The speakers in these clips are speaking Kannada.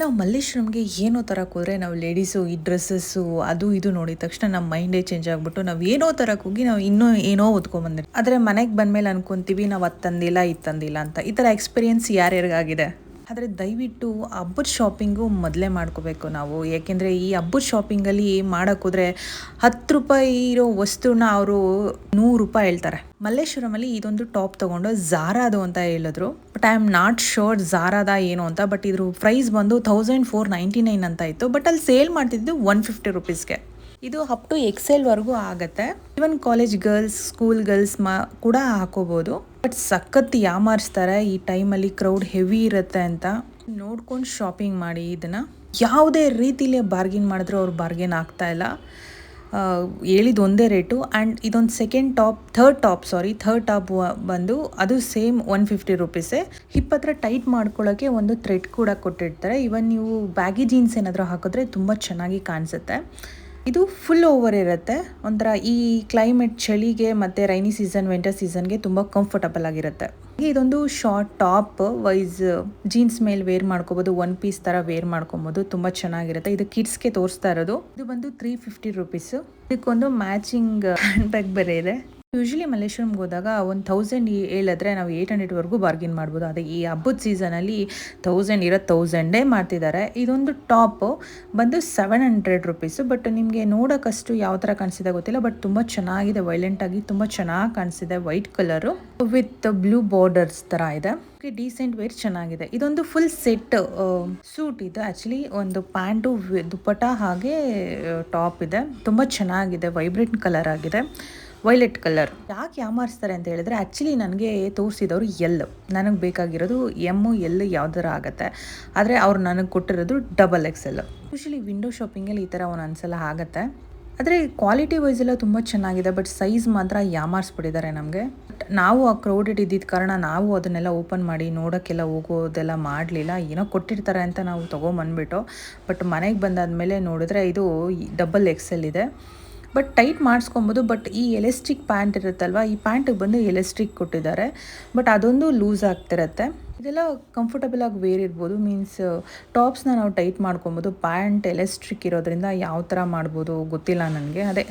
ನಾವು ಮಲ್ಲೇಶ್ವರಂಗೆ ಏನೋ ತರಕ್ಕೆ ಹೋದರೆ ನಾವು ಲೇಡೀಸು ಈ ಡ್ರೆಸ್ಸಸ್ಸು ಅದು ಇದು ನೋಡಿದ ತಕ್ಷಣ ನಮ್ಮ ಮೈಂಡೇ ಚೇಂಜ್ ಆಗಿಬಿಟ್ಟು ನಾವು ಏನೋ ತರಕ್ಕೆ ಹೋಗಿ ನಾವು ಇನ್ನೂ ಏನೋ ಓದ್ಕೊಂಬಂದಿರಿ ಆದರೆ ಮನೆಗೆ ಬಂದಮೇಲೆ ಅನ್ಕೊಂತೀವಿ, ನಾವು ಅದು ತಂದಿಲ್ಲ, ಇದು ತಂದಿಲ್ಲ ಅಂತ. ಈ ಥರ ಎಕ್ಸ್ಪೀರಿಯನ್ಸ್ ಯಾರ್ಯಾರಿಗಾಗಿದೆ? ಆದರೆ ದಯವಿಟ್ಟು ಹಬ್ಬದ ಶಾಪಿಂಗು ಮೊದಲೇ ಮಾಡ್ಕೋಬೇಕು ನಾವು. ಏಕೆಂದರೆ ಈ ಹಬ್ಬದ ಶಾಪಿಂಗಲ್ಲಿ ಮಾಡೋಕ್ಕೋದ್ರೆ ಹತ್ತು ರೂಪಾಯಿ ಇರೋ ವಸ್ತುನ ಅವರು ನೂರು ರೂಪಾಯಿ ಹೇಳ್ತಾರೆ. ಮಲ್ಲೇಶ್ವರಮಲ್ಲಿ ಇದೊಂದು ಟಾಪ್ ತೊಗೊಂಡು ಝಾರಾದು ಅಂತ ಹೇಳಿದ್ರು. But I am not sure ಝಾರಾದ ಏನು ಅಂತ. ಬಟ್ ಇದ್ರ ಪ್ರೈಸ್ ಬಂದು ತೌಸಂಡ್ ಫೋರ್ ನೈಂಟಿ ನೈನ್ ಅಂತ ಇತ್ತು. ಬಟ್ ಅಲ್ಲಿ ಸೇಲ್ ಮಾಡ್ತಿದ್ದು ಒನ್ ಫಿಫ್ಟಿ ರುಪೀಸ್ಗೆ ಇದು ಅಪ್ ಟು ಎಕ್ಸೆಲ್ವರೆಗೂ ಆಗುತ್ತೆ. Even college girls school girls ಮ ಕೂಡ ಹಾಕೋಬೋದು. ಬಟ್ ಸಖತ್ ಯಾಮಾರಿಸ್ತಾರೆ. ಈ ಟೈಮಲ್ಲಿ ಕ್ರೌಡ್ ಹೆವಿ ಇರುತ್ತೆ ಅಂತ. ನೋಡ್ಕೊಂಡು ಶಾಪಿಂಗ್ ಮಾಡಿ ಇದನ್ನು. ಯಾವುದೇ ರೀತಿಲೇ ಬಾರ್ಗಿನ್ ಮಾಡಿದ್ರು ಅವ್ರು ಬಾರ್ಗೇನ್ ಆಗ್ತಾ ಇಲ್ಲ. ಹೇಳಿದ ಒಂದೇ ರೇಟು ಆ್ಯಂಡ್ ಇದೊಂದು second top third top sorry third top ಬಂದು ಅದು ಸೇಮ್ ಒನ್ ಫಿಫ್ಟಿ ರುಪೀಸೇ ಹಿಪ್ ಹತ್ರ ಟೈಟ್ ಮಾಡ್ಕೊಳ್ಳೋಕ್ಕೆ ಒಂದು ಥ್ರೆಡ್ ಕೂಡ ಕೊಟ್ಟಿರ್ತಾರೆ. ಇವನ್ ನೀವು ಬ್ಯಾಗಿ ಜೀನ್ಸ್ ಏನಾದರೂ ಹಾಕಿದ್ರೆ ತುಂಬ ಚೆನ್ನಾಗಿ ಕಾಣಿಸುತ್ತೆ. ಇದು ಫುಲ್ ಓವರ್ ಇರುತ್ತೆ. ಒಂಥರ ಈ ಕ್ಲೈಮೇಟ್ ಚಳಿಗೆ ಮತ್ತು ರೈನಿ ಸೀಸನ್ ವಿಂಟರ್ ಸೀಸನ್ಗೆ ತುಂಬ ಕಂಫರ್ಟಬಲ್ ಆಗಿರುತ್ತೆ. ಇದೊಂದು ಶಾರ್ಟ್ ಟಾಪ್ ವೈಸ್ ಜೀನ್ಸ್ ಮೇಲೆ ವೇರ್ ಮಾಡ್ಕೋಬೋದು ಒನ್ ಪೀಸ್ ಥರ ವೇರ್ ಮಾಡ್ಕೊಬೋದು, ತುಂಬ ಚೆನ್ನಾಗಿರುತ್ತೆ. ಇದು ಕಿಡ್ಸ್ಗೆ ತೋರಿಸ್ತಾ ಇರೋದು. ಇದು ಬಂದು ತ್ರೀ ಫಿಫ್ಟಿ ರುಪೀಸು ಇದಕ್ಕೊಂದು ಮ್ಯಾಚಿಂಗ್ ಹ್ಯಾಂಡ್ ಬ್ಯಾಗ್ ಬೇರೆ ಇದೆ. ಯೂಶಲಿ ಮಲ್ಲೇಶ್ವರಂಗೆ ಹೋದಾಗ ಒಂದು ತೌಸಂಡ್ ಹೇಳಿದ್ರೆ ನಾವು ಏಯ್ಟ್ ಹಂಡ್ರೆಡ್ವರೆಗೂ ಬಾರ್ಗಿನ್ ಮಾಡ್ಬೋದು. ಅದೇ ಈ ಹಬ್ಬದ ಸೀಸನಲ್ಲಿ ತೌಸಂಡ್ ಇರೋ ತೌಸಂಡೇ ಮಾಡ್ತಿದ್ದಾರೆ ಇದೊಂದು ಟಾಪು ಬಂದು ಸೆವೆನ್ ಹಂಡ್ರೆಡ್ ರುಪೀಸು ಬಟ್ ನಿಮಗೆ ನೋಡೋಕ್ಕಷ್ಟು ಯಾವ ಥರ ಕಾಣಿಸಿದೆ ಗೊತ್ತಿಲ್ಲ. ಬಟ್ ತುಂಬ ಚೆನ್ನಾಗಿದೆ ವೈಲೆಂಟಾಗಿ ತುಂಬ ಚೆನ್ನಾಗಿ ಕಾಣಿಸಿದೆ white colour with blue borders ಥರ ಇದೆ. ಡೀಸೆಂಟ್ ವೇರ್ ಚೆನ್ನಾಗಿದೆ. ಇದೊಂದು ಫುಲ್ ಸೆಟ್ ಸೂಟ್ ಇದು. ಆ್ಯಕ್ಚುಲಿ ಒಂದು ಪ್ಯಾಂಟು ದುಪ್ಪಟ ಹಾಗೆ ಟಾಪ್ ಇದೆ. ತುಂಬ ಚೆನ್ನಾಗಿದೆ ವೈಬ್ರೆಂಟ್ ಕಲರ್ ಆಗಿದೆ. Violet colour. ಯಾಕೆ ಯಾಮಾರಿಸ್ತಾರೆ ಅಂತ ಹೇಳಿದ್ರೆ ಆ್ಯಕ್ಚುಲಿ ನನಗೆ ತೋರಿಸಿದವರು ಎಲ್ ನನಗೆ ಬೇಕಾಗಿರೋದು ಎಮ್ಮು ಎಲ್ ಯಾವ್ದಾರ ಆಗುತ್ತೆ. ಆದರೆ ಅವ್ರು ನನಗೆ ಕೊಟ್ಟಿರೋದು double X L usually window ಶಾಪಿಂಗಲ್ಲಿ ಈ ಥರ ಒಂದೊಂದ್ಸಲ ಆಗುತ್ತೆ. ಆದರೆ ಕ್ವಾಲಿಟಿ ವೈಸ್ ಎಲ್ಲ ತುಂಬ ಚೆನ್ನಾಗಿದೆ ಬಟ್ ಸೈಜ್ ಮಾತ್ರ ಯಾಮಾರಿಸ್ಬಿಟ್ಟಿದ್ದಾರೆ ನಮಗೆ? ಬಟ್ ನಾವು ಆ ಕ್ರೌಡೆಡ್ ಇದ್ದಿದ್ದ ಕಾರಣ ನಾವು ಅದನ್ನೆಲ್ಲ ಓಪನ್ ಮಾಡಿ ನೋಡೋಕ್ಕೆಲ್ಲ ಹೋಗೋದೆಲ್ಲ ಮಾಡಲಿಲ್ಲ. ಏನೋ ಕೊಟ್ಟಿರ್ತಾರೆ ಅಂತ ನಾವು ತೊಗೊಂಬಂದ್ಬಿಟ್ಟು ಬಟ್ ಮನೆಗೆ ಬಂದಾದಮೇಲೆ ನೋಡಿದ್ರೆ ಇದು ಡಬಲ್ ಎಕ್ಸ್ ಎಲ್ ಇದೆ. ಬಟ್ ಟೈಟ್ ಮಾಡಿಸ್ಕೊಬೋದು ಬಟ್ ಈ ಎಲೆಸ್ಟಿಕ್ ಪ್ಯಾಂಟ್ ಇರುತ್ತಲ್ವ, ಈ ಪ್ಯಾಂಟಿಗೆ ಬಂದು ಎಲೆಸ್ಟಿಕ್ ಕೊಟ್ಟಿದ್ದಾರೆ. ಬಟ್ ಅದೊಂದು ಲೂಸ್ ಆಗ್ತಿರತ್ತೆ. ಇದೆಲ್ಲ ಕಂಫರ್ಟಬಲ್ ಆಗಿ ವೇರ್ ಇರ್ಬೋದು. ಮೀನ್ಸ್ ಟಾಪ್ಸ್ನ ನಾವು ಟೈಟ್ ಮಾಡ್ಕೊಬೋದು. ಪ್ಯಾಂಟ್ ಎಲೆಸ್ಟ್ರಿಕ್ ಇರೋದ್ರಿಂದ ಯಾವ ಥರ ಮಾಡ್ಬೋದು ಗೊತ್ತಿಲ್ಲ ನನಗೆ. ಅದೇ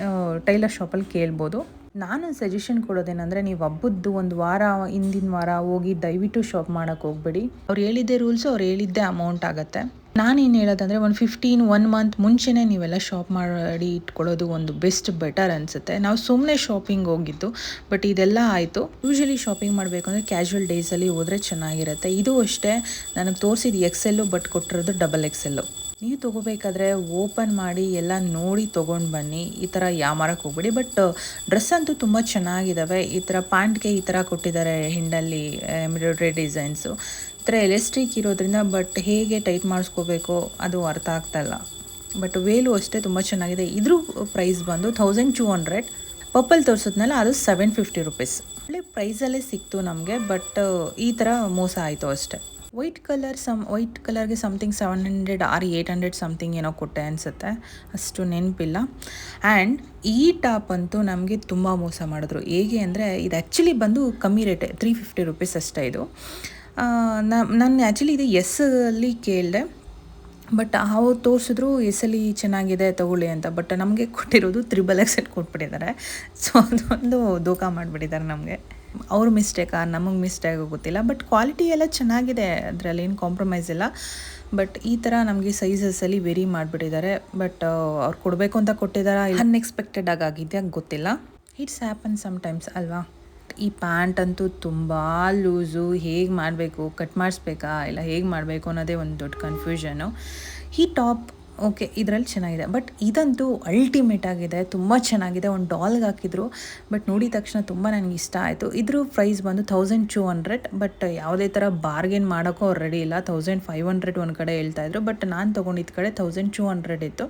ಟೈಲರ್ ಶಾಪಲ್ಲಿ ಕೇಳ್ಬೋದು. ನಾನು ಸಜೆಷನ್ ಕೊಡೋದೇನೆಂದರೆ, ನೀವು ಹಬ್ಬದ್ದು ಒಂದು ವಾರ, ಹಿಂದಿನ ವಾರ ಹೋಗಿ ದಯವಿಟ್ಟು ಶಾಪ್ ಮಾಡೋಕ್ಕೆ ಹೋಗ್ಬೇಡಿ. ಅವ್ರು ಹೇಳಿದ್ದೆ ರೂಲ್ಸು ಅವ್ರು ಹೇಳಿದ್ದೇ ಅಮೌಂಟ್ ಆಗುತ್ತೆ. ನಾನೇನು ಹೇಳೋದಂದರೆ ಒಂದು ಫಿಫ್ಟೀನ್ ಒನ್ ಮಂತ್ ಮುಂಚೆನೇ ನೀವೆಲ್ಲ ಶಾಪ್ ಮಾಡಿ ಇಟ್ಕೊಳ್ಳೋದು ಒಂದು ಬೆಸ್ಟ್ ಬೆಟರ್ ಅನಿಸುತ್ತೆ. ನಾವು ಸುಮ್ಮನೆ ಶಾಪಿಂಗ್ ಹೋಗಿದ್ದು ಬಟ್ ಇದೆಲ್ಲ ಆಯಿತು. ಯೂಶಲಿ ಶಾಪಿಂಗ್ ಮಾಡಬೇಕು ಅಂದರೆ ಕ್ಯಾಶುವಲ್ ಡೇಸಲ್ಲಿ ಹೋದರೆ ಚೆನ್ನಾಗಿರುತ್ತೆ. ಇದು ಅಷ್ಟೇ, ನನಗೆ ತೋರಿಸಿದ ಎಕ್ಸೆಲ್ಲು ಬಟ್ ಕೊಟ್ಟಿರೋದು ಡಬಲ್ ಎಕ್ಸೆಲ್ಲು ನೀವು ತೊಗೋಬೇಕಾದ್ರೆ ಓಪನ್ ಮಾಡಿ ಎಲ್ಲ ನೋಡಿ ತೊಗೊಂಡು ಬನ್ನಿ. ಈ ಥರ ಯಾಮಾರಕ್ಕೆ ಹೋಗ್ಬಿಡಿ ಬಟ್ ಡ್ರೆಸ್ ಅಂತೂ ತುಂಬ ಚೆನ್ನಾಗಿದ್ದಾವೆ ಈ ಥರ ಪ್ಯಾಂಟ್ಗೆ ಈ ಥರ ಕೊಟ್ಟಿದ್ದಾರೆ, ಹಿಂಡಲ್ಲಿ ಎಂಬ್ರಾಯ್ಡ್ರಿ ಡಿಸೈನ್ಸು ಥರ ಎಲೆಸ್ಟ್ರಿಕ್ ಇರೋದ್ರಿಂದ ಬಟ್ ಹೇಗೆ ಟೈಟ್ ಮಾಡಿಸ್ಕೋಬೇಕು ಅದು ಅರ್ಥ ಆಗ್ತಾಯಿಲ್ಲ ಬಟ್ ವೇಲು ಅಷ್ಟೇ ತುಂಬ ಚೆನ್ನಾಗಿದೆ. ಇದ್ರ ಪ್ರೈಸ್ ಬಂದು ಥೌಸಂಡ್ ಟೂ ಹಂಡ್ರೆಡ್ ಪಪ್ಪಲ್ ತೋರಿಸಿದ್ನಲ್ಲ ಅದು ಸೆವೆನ್ ಫಿಫ್ಟಿ ರುಪೀಸ್ ಒಳ್ಳೆ ಪ್ರೈಸಲ್ಲೇ ಸಿಕ್ತು ನಮಗೆ ಬಟ್ ಈ ಥರ ಮೋಸ ಆಯಿತು ಅಷ್ಟೇ. White colour some white ಕಲರ್ಗೆ something seven hundred or eight hundred something ಏನೋ ಕೊಟ್ಟೆ ಅನಿಸುತ್ತೆ. ಅಷ್ಟು ನೆನಪಿಲ್ಲ. ಆ್ಯಂಡ್ ಈ ಟಾಪ್ ಅಂತೂ ನಮಗೆ ತುಂಬ ಮೋಸ ಮಾಡಿದ್ರು. ಹೇಗೆ ಅಂದರೆ, ಇದು ಆ್ಯಕ್ಚುಲಿ ಬಂದು ಕಮ್ಮಿ ರೇಟೆ ತ್ರೀ ಫಿಫ್ಟಿ ರುಪೀಸ್ ಅಷ್ಟೇ ಇದು. ನಾನು ಆ್ಯಕ್ಚುಲಿ ಇದು ಎಸ್ ಅಲ್ಲಿ ಕೇಳಿದೆ ಬಟ್ ಅವ್ರು ತೋರಿಸಿದ್ರು ಎಸಲಿ ಚೆನ್ನಾಗಿದೆ ತಗೊಳ್ಳಿ ಅಂತ ಬಟ್ ನಮಗೆ ಕೊಟ್ಟಿರೋದು ತ್ರಿಬಲ್ ಎಕ್ಸೆಟ್ ಕೊಟ್ಬಿಟ್ಟಿದ್ದಾರೆ. ಸೊ ಅದೊಂದು ದೋಖ ಮಾಡಿಬಿಟ್ಟಿದ್ದಾರೆ ನಮಗೆ. ಅವ್ರ ಮಿಸ್ಟೇಕಾ ನಮಗೆ ಮಿಸ್ಟೇಕ್ ಗೊತ್ತಿಲ್ಲ ಬಟ್ ಕ್ವಾಲಿಟಿ ಎಲ್ಲ ಚೆನ್ನಾಗಿದೆ, ಅದರಲ್ಲಿ ಏನು ಕಾಂಪ್ರಮೈಸ್ ಇಲ್ಲ. ಬಟ್ ಈ ಥರ ನಮಗೆ ಸೈಜಸಲ್ಲಿ ವೆರಿ ಮಾಡಿಬಿಟ್ಟಿದ್ದಾರೆ ಬಟ್ ಅವ್ರು ಕೊಡಬೇಕು ಅಂತ ಕೊಟ್ಟಿದ್ದಾರೆ ಅನ್ಎಕ್ಸ್ಪೆಕ್ಟೆಡ್ ಆಗಿದೆ ಗೊತ್ತಿಲ್ಲ. ಇಟ್ಸ್ ಹ್ಯಾಪನ್ ಸಮ್ಟೈಮ್ಸ್ ಅಲ್ವಾ? ಈ ಪ್ಯಾಂಟ್ ಅಂತೂ ತುಂಬ ಲೂಸು, ಹೇಗೆ ಮಾಡಬೇಕು, ಕಟ್ ಮಾಡಿಸ್ಬೇಕಾ, ಇಲ್ಲ ಹೇಗೆ ಮಾಡಬೇಕು ಅನ್ನೋದೇ ಒಂದು ದೊಡ್ಡ ಕನ್ಫ್ಯೂಷನು ಈ ಟಾಪ್ ಓಕೆ, ಇದರಲ್ಲಿ ಚೆನ್ನಾಗಿದೆ. ಬಟ್ ಇದಂತೂ ಅಲ್ಟಿಮೇಟ್ ಆಗಿದೆ. ತುಂಬ ಚೆನ್ನಾಗಿದೆ. ಒಂದು ಡಾಲ್ಗೆ ಹಾಕಿದ್ರು. ಬಟ್ ನೋಡಿದ ತಕ್ಷಣ ತುಂಬ ನನಗೆ ಇಷ್ಟ ಆಯಿತು. ಇದ್ರ ಪ್ರೈಸ್ ಬಂದು ತೌಸಂಡ್ ಟೂ ಹಂಡ್ರೆಡ್ ಬಟ್ ಯಾವುದೇ ಥರ ಬಾರ್ಗೇನ್ ಮಾಡೋಕ್ಕೂ ಅವ್ರು ರೆಡಿ ಇಲ್ಲ. ತೌಸಂಡ್ ಫೈವ್ ಹಂಡ್ರೆಡ್ ಒಂದು ಕಡೆ ಹೇಳ್ತಾಯಿದ್ರು ಬಟ್ ನಾನು ತೊಗೊಂಡಿದ್ದ ಕಡೆ ತೌಸಂಡ್ ಟೂ ಹಂಡ್ರೆಡ್ ಇತ್ತು.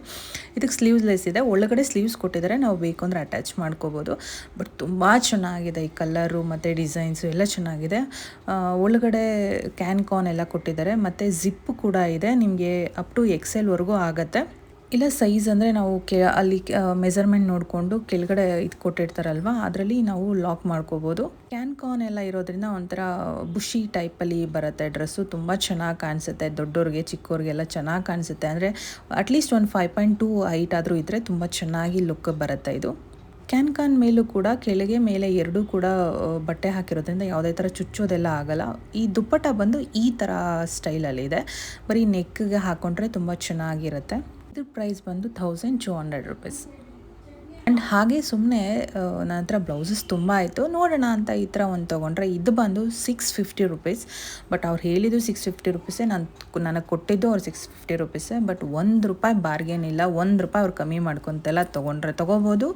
ಇದಕ್ಕೆ ಸ್ಲೀವ್ಸ್ಲೆಸ್ ಇದೆ. ಒಳಗಡೆ ಸ್ಲೀವ್ಸ್ ಕೊಟ್ಟಿದ್ದಾರೆ. ನಾವು ಬೇಕು ಅಂದರೆ ಅಟ್ಯಾಚ್ ಮಾಡ್ಕೋಬೋದು. ಬಟ್ ತುಂಬ ಚೆನ್ನಾಗಿದೆ ಈ ಕಲರು ಮತ್ತು ಡಿಸೈನ್ಸು ಎಲ್ಲ ಚೆನ್ನಾಗಿದೆ. ಒಳಗಡೆ ಕ್ಯಾನ್ ಕಾನ್ ಎಲ್ಲ ಕೊಟ್ಟಿದ್ದಾರೆ. ಮತ್ತು ಜಿಪ್ ಕೂಡ ಇದೆ. ನಿಮಗೆ ಅಪ್ ಟು ಎಕ್ಸೆಲ್ವರೆಗೂ ಆಗುತ್ತೆ. ಇಲ್ಲ ಸೈಜ್ ಅಂದರೆ ನಾವು ಕೆ ಅಲ್ಲಿ ಮೆಸರ್ಮೆಂಟ್ ನೋಡಿಕೊಂಡು ಕೆಳಗಡೆ ಇದು ಕೊಟ್ಟಿರ್ತಾರಲ್ವ, ಅದರಲ್ಲಿ ನಾವು ಲಾಕ್ ಮಾಡ್ಕೋಬೋದು. ಕ್ಯಾನ್ ಕಾನ್ ಎಲ್ಲ ಇರೋದ್ರಿಂದ ಒಂಥರ ಬುಷಿ ಟೈಪಲ್ಲಿ ಬರುತ್ತೆ. ಡ್ರೆಸ್ಸು ತುಂಬ ಚೆನ್ನಾಗಿ ಕಾಣಿಸುತ್ತೆ. ದೊಡ್ಡೋರಿಗೆ ಚಿಕ್ಕವ್ರಿಗೆಲ್ಲ ಚೆನ್ನಾಗಿ ಕಾಣಿಸುತ್ತೆ. ಅಂದರೆ ಅಟ್ಲೀಸ್ಟ್ ಒಂದು ಫೈವ್ ಪಾಯಿಂಟ್ ಟೂ ಹೈಟ್ ಆದರೂ ಇದ್ದರೆ ತುಂಬ ಚೆನ್ನಾಗಿ ಲುಕ್ ಬರುತ್ತೆ ಇದು. ಕ್ಯಾನ್ ಕಾನ್ ಮೇಲೂ ಕೂಡ ಕೆಳಗೆ ಮೇಲೆ ಎರಡೂ ಕೂಡ ಬಟ್ಟೆ ಹಾಕಿರೋದ್ರಿಂದ ಯಾವುದೇ ಥರ ಚುಚ್ಚೋದೆಲ್ಲ ಆಗಲ್ಲ. ಈ ದುಪ್ಪಟ್ಟ ಬಂದು ಈ ಥರ ಸ್ಟೈಲಲ್ಲಿದೆ ಬರೀ ನೆಕ್ಗೆ ಹಾಕ್ಕೊಂಡ್ರೆ ತುಂಬ ಚೆನ್ನಾಗಿರುತ್ತೆ. ಇದ್ರ ಪ್ರೈಸ್ ಬಂದು thousand two hundred rupees and ಹಾಗೆ ಸುಮ್ಮನೆ ನನ್ನ ಹತ್ರ ಬ್ಲೌಸಸ್ ತುಂಬ ಆಯಿತು. ನೋಡೋಣ ಅಂತ ಈ ಥರ ಒಂದು ತೊಗೊಂಡ್ರೆ ಇದು ಬಂದು ಸಿಕ್ಸ್ ಫಿಫ್ಟಿ ರುಪೀಸ್ ಬಟ್ ಅವ್ರು ಹೇಳಿದ್ದು ಸಿಕ್ಸ್ ಫಿಫ್ಟಿ ರುಪೀಸೇ ನಾನು ನನಗೆ ಕೊಟ್ಟಿದ್ದು ಅವ್ರು ಸಿಕ್ಸ್ ಫಿಫ್ಟಿ ರುಪೀಸೇ ಬಟ್ ಒಂದು ರೂಪಾಯಿ ಬಾರ್ಗೇನ್ ಇಲ್ಲ. ಒಂದು ರೂಪಾಯಿ ಅವ್ರು ಕಮ್ಮಿ ಮಾಡ್ಕೊತೆಲ್ಲ ತೊಗೊಂಡ್ರೆ ತೊಗೋಬೋದು,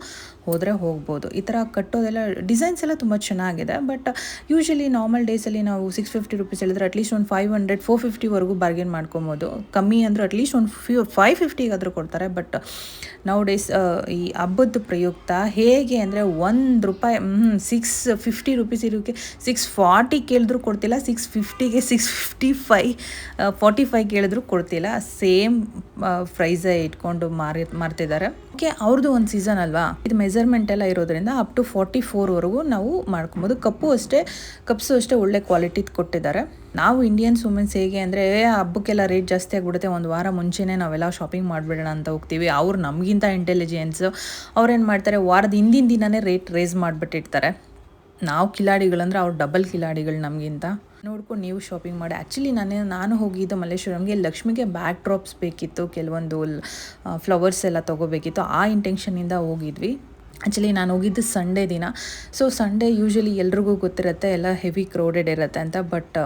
ಹೋದರೆ ಹೋಗ್ಬೋದು. ಈ ಥರ ಕಟ್ಟೋದೆಲ್ಲ ಡಿಸೈನ್ಸ್ ಎಲ್ಲ ತುಂಬ ಚೆನ್ನಾಗಿದೆ. ಬಟ್ ಯೂಶಲಿ ನಾರ್ಮಲ್ ಡೇಸಲ್ಲಿ ನಾವು ಸಿಕ್ಸ್ ಫಿಫ್ಟಿ ರುಪೀಸ್ ಹೇಳಿದ್ರೆ ಅಟ್ಲೀಸ್ಟ್ ಒಂದು ಫೈವ್ ಹಂಡ್ರೆಡ್ ಫೋರ್ ಫಿಫ್ಟಿವರೆಗೂ ಬಾರ್ಗೇನ್ ಮಾಡ್ಕೊಬೋದು. ಕಮ್ಮಿ ಅಂದರೆ ಅಟ್ಲೀಸ್ಟ್ ಒಂದು ಫ್ಯೂ ಫೈವ್ ಫಿಫ್ಟಿಗಾದರೂ ಕೊಡ್ತಾರೆ. ಬಟ್ ನಾವು ಡೇಸ್ ಈ ಹಬ್ಬದ ಪ್ರಯುಕ್ತ ಹೇಗೆ ಅಂದರೆ ಒಂದು ರೂಪಾಯಿ ಸಿಕ್ಸ್ ಫಿಫ್ಟಿ ರುಪೀಸ್ ಇರೋಕ್ಕೆ ಸಿಕ್ಸ್ ಫಾರ್ಟಿ ಕೇಳಿದ್ರು ಕೊಡ್ತಿಲ್ಲ six ಫಿಫ್ಟಿಗೆ six fifty five forty five ಕೇಳಿದ್ರು ಕೊಡ್ತಿಲ್ಲ. ಸೇಮ್ ಪ್ರೈಸೇ ಇಟ್ಕೊಂಡು ಮಾರಿ, ಮಾರ್ತಿದ್ದಾರೆ. ಓಕೆ ಅವ್ರದ್ದು ಒಂದು ಸೀಸನ್ ಅಲ್ವಾ? ಇದು ಮೆಜರ್ಮೆಂಟ್ ಎಲ್ಲ ಇರೋದ್ರಿಂದ ಅಪ್ ಟು ಫಾರ್ಟಿ ಫೋರ್ವರೆಗೂ ನಾವು ಮಾಡ್ಕೊಬೋದು. ಕಪ್ಪು ಅಷ್ಟೇ, ಕಪ್ಸು ಅಷ್ಟೇ ಒಳ್ಳೆ ಕ್ವಾಲಿಟಿದು ಕೊಟ್ಟಿದ್ದಾರೆ. ನಾವು ಇಂಡಿಯನ್ಸ್ ವುಮೆನ್ಸ್ ಹೇಗೆ ಅಂದರೆ ಹಬ್ಬಕ್ಕೆಲ್ಲ ರೇಟ್ ಜಾಸ್ತಿ ಆಗಿಬಿಡುತ್ತೆ, ಒಂದು ವಾರ ಮುಂಚೆನೇ ನಾವೆಲ್ಲ ಶಾಪಿಂಗ್ ಮಾಡಿಬಿಡೋಣ ಅಂತ ಹೋಗ್ತೀವಿ. ಅವ್ರು ನಮಗಿಂತ ಇಂಟೆಲಿಜೆನ್ಸ್ ಅವ್ರೇನು ಮಾಡ್ತಾರೆ, ವಾರದ ಹಿಂದಿನ ದಿನವೇ ರೇಟ್ ರೇಸ್ ಮಾಡಿಬಿಟ್ಟಿರ್ತಾರೆ. ನಾವು ಕಿಲಾಡಿಗಳಂದ್ರೆ ಅವ್ರು ಡಬಲ್ ಕಿಲಾಡಿಗಳು ನಮಗಿಂತ. ನೋಡ್ಕೊಂಡು ನೀವು ಶಾಪಿಂಗ್ ಮಾಡಿ. ಆ್ಯಕ್ಚುಲಿ ನಾನು ನಾನು ಹೋಗಿದ್ದು ಮಲ್ಲೇಶ್ವರಂಗೆ ಲಕ್ಷ್ಮಿಗೆ ಬ್ಯಾಕ್ ಡ್ರಾಪ್ಸ್ ಬೇಕಿತ್ತು. ಕೆಲವೊಂದು ಫ್ಲವರ್ಸ್ ಎಲ್ಲ ತೊಗೋಬೇಕಿತ್ತು. ಆ ಇಂಟೆನ್ಷನಿಂದ ಹೋಗಿದ್ವಿ. ಆ್ಯಕ್ಚುಲಿ ನಾನು ಹೋಗಿದ್ದು ಸಂಡೇ ದಿನ. ಸೊ ಸಂಡೇ ಯೂಶಲಿ ಎಲ್ರಿಗೂ ಗೊತ್ತಿರುತ್ತೆ, ಎಲ್ಲ ಹೆವಿ ಕ್ರೌಡೆಡ್ ಇರುತ್ತೆ ಅಂತ ಬಟ್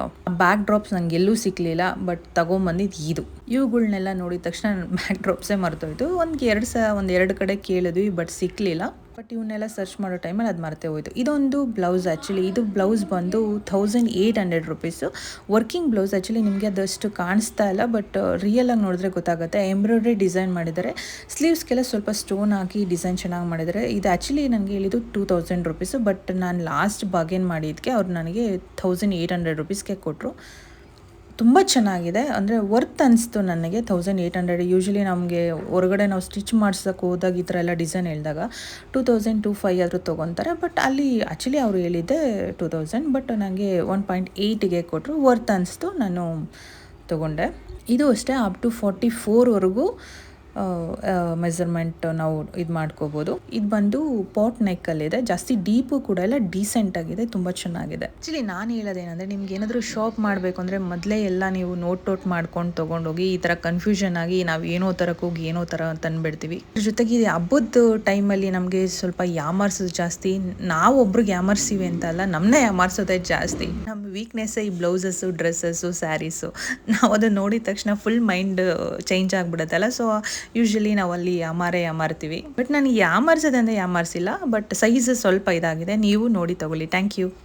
ಬ್ಯಾಕ್ ಡ್ರಾಪ್ಸ್ ನಂಗೆ ಎಲ್ಲೂ ಸಿಕ್ಕಲಿಲ್ಲ ಬಟ್ ತಗೊಂಬಂದಿದ್ದು ಇದು. ಇವುಗಳನ್ನೆಲ್ಲ ನೋಡಿದ ತಕ್ಷಣ ಬ್ಯಾಕ್ ಡ್ರಾಪ್ಸೇ ಮರ್ತೋಯ್ತು. ಒಂದು ಎರಡು ಸ, ಒಂದು ಎರಡು ಕಡೆ ಕೇಳಿದ್ವಿ ಬಟ್ ಸಿಕ್ಕಲಿಲ್ಲ ಬಟ್ ಇವನ್ನೆಲ್ಲ ಸರ್ಚ್ ಮಾಡೋ ಟೈಮಲ್ಲಿ ಅದು ಮರ್ತೇ ಹೋಯ್ತು. ಇದೊಂದು ಬ್ಲೌಸ್ ಆ್ಯಕ್ಚುಲಿ ಇದು ಬ್ಲೌಸ್ ಬಂದು thousand eight hundred rupees working blouse actually ನಿಮಗೆ ಅದಷ್ಟು ಕಾಣಿಸ್ತಾ ಇಲ್ಲ ಬಟ್ ರಿಯಲಾಗಿ ನೋಡಿದ್ರೆ ಗೊತ್ತಾಗುತ್ತೆ. ಎಂಬ್ರಾಯ್ಡ್ರಿ ಡಿಸೈನ್ ಮಾಡಿದ್ದಾರೆ. ಸ್ಲೀವ್ಸ್ಗೆಲ್ಲ ಸ್ವಲ್ಪ ಸ್ಟೋನ್ ಹಾಕಿ ಡಿಸೈನ್ ಚೆನ್ನಾಗಿ ಮಾಡಿದ್ದಾರೆ. ಇದು ಆ್ಯಕ್ಚುಲಿ ನನಗೆ ಹೇಳಿದ್ದು ಟೂ ತೌಸಂಡ್ ರುಪೀಸು ಬಟ್ ನಾನು ಲಾಸ್ಟ್ ಬಾಗೇನ್ ಮಾಡಿದ್ದಕ್ಕೆ ಅವ್ರು ನನಗೆ ಥೌಸಂಡ್ ಏಯ್ಟ್ ಹಂಡ್ರೆಡ್ ರುಪೀಸ್ಗೆ ಕೊಟ್ಟರು ತುಂಬ ಚೆನ್ನಾಗಿದೆ. ಅಂದರೆ ವರ್ತ್ ಅನಿಸ್ತು ನನಗೆ ತೌಸಂಡ್ ಏಯ್ಟ್ ಹಂಡ್ರೆಡ್ ಯೂಶ್ವಲಿ ನಮಗೆ ಹೊರಗಡೆ ನಾವು ಸ್ಟಿಚ್ ಮಾಡ್ಸೋಕೆ ಹೋದಾಗ ಈ ಥರ ಎಲ್ಲ ಡಿಸೈನ್ ಹೇಳಿದಾಗ ಟೂ ತೌಸಂಡ್ ಟೂ ಫೈವ್ ಆದರೂ ತೊಗೊತಾರೆ. ಬಟ್ ಅಲ್ಲಿ ಆ್ಯಕ್ಚುಲಿ ಅವರು ಹೇಳಿದ್ದೆ ಟೂ ತೌಸಂಡ್ ಬಟ್ ನನಗೆ ಒನ್ ಪಾಯಿಂಟ್ ಏಯ್ಟಿಗೆ ಕೊಟ್ಟರು ವರ್ತ್ ಅನಿಸ್ತು ನಾನು ತೊಗೊಂಡೆ. ಇದು ಅಷ್ಟೇ ಅಪ್ ಟು ಫಾರ್ಟಿ ಫೋರ್ವರೆಗೂ ಮೆಸರ್ಮೆಂಟ್ ನಾವು ಇದು ಮಾಡ್ಕೋಬಹುದು ಇದು ಬಂದು ಪಾಟ್ ನೆಕ್ ನೆಕ್ಕಲ್ಲಿದೆ ಜಾಸ್ತಿ ಡೀಪು ಕೂಡ ಎಲ್ಲ ಡೀಸೆಂಟ್ ಆಗಿದೆ, ತುಂಬಾ ಚೆನ್ನಾಗಿದೆ. ಆಕ್ಚುಲಿ ನಾನು ಹೇಳೋದೇನಂದ್ರೆ ನಿಮ್ಗೆ ಏನಾದರೂ ಶಾಪ್ ಮಾಡಬೇಕು ಅಂದರೆ ಮೊದಲೇ ಎಲ್ಲ ನೀವು ನೋಟ್ ಟೋಟ್ ಮಾಡ್ಕೊಂಡು ತಗೊಂಡೋಗಿ ಈ ಥರ ಕನ್ಫ್ಯೂಷನ್ ಆಗಿ ನಾವು ಏನೋ ಥರಕ್ಕೆ ಹೋಗಿ ಏನೋ ಥರ ತಂದ್ಬಿಡ್ತೀವಿ. ಅದ್ರ ಜೊತೆಗೆ ಹಬ್ಬದ ಟೈಮಲ್ಲಿ ನಮಗೆ ಸ್ವಲ್ಪ ಯಾಮಾರ್ಸೋದು ಜಾಸ್ತಿ. ನಾವು ಒಬ್ರಿಗೆ ಯಾಮಾರ್ಸಿವಿ ಅಂತ ಅಲ್ಲ ನಮ್ಮನ್ನೇ ಯಾಮಾರ್ಸೋದೇ ಜಾಸ್ತಿ. ನಮ್ಮ ವೀಕ್ನೆಸ್ ಈ ಬ್ಲೌಸಸ್ಸು ಡ್ರೆಸ್ಸಸ್ಸು ಸ್ಯಾರೀಸು ನಾವು ಅದನ್ನ ನೋಡಿದ ತಕ್ಷಣ ಫುಲ್ ಮೈಂಡ್ ಚೇಂಜ್ ಆಗಿಬಿಡುತ್ತಲ್ಲ. ಸೊ ಯೂಶ್ವಲಿ ನಾವು ಅಲ್ಲಿ ಯಾಮಾರೇ ಯಾಮಾರ್ತೀವಿ ಬಟ್ ನನಗೆ ಯಾಮಾರ್ಸೋದಂದ್ರೆ ಯಾಮಾರ್ಸಿಲ್ಲ ಬಟ್ ಸೈಜ್ ಸ್ವಲ್ಪ ಇದಾಗಿದೆ. ನೀವು ನೋಡಿ ತಗೊಳ್ಳಿ. Thank you